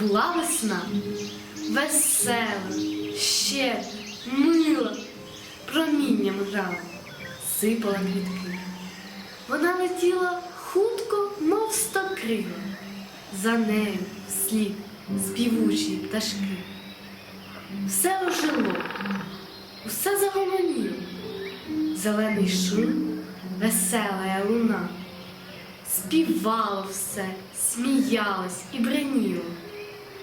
Була весна весела, ще мила, промінням грала, сипала квітки. Вона летіла хутко, мов стокрила, за нею вслід співучі пташки. Все ожило, усе загомоніло, зелений шум, весела луна. Співало все, сміялось і бреніло,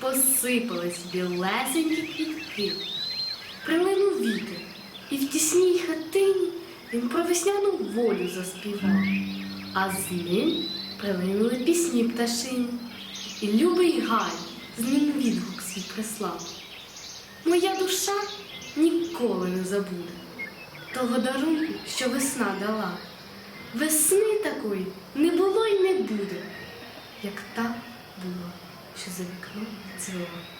посипались білесенькі квітки. Прилинув вітер, і в тісній хатині він про весняну волю заспівав, а з ним прилинули пісні пташині, і любий гай з ним відгук свій прислав. Моя душа ніколи не забуде того дарунку, що весна дала. Весни такої не було й не буде, як та була, що за вікном цвіла.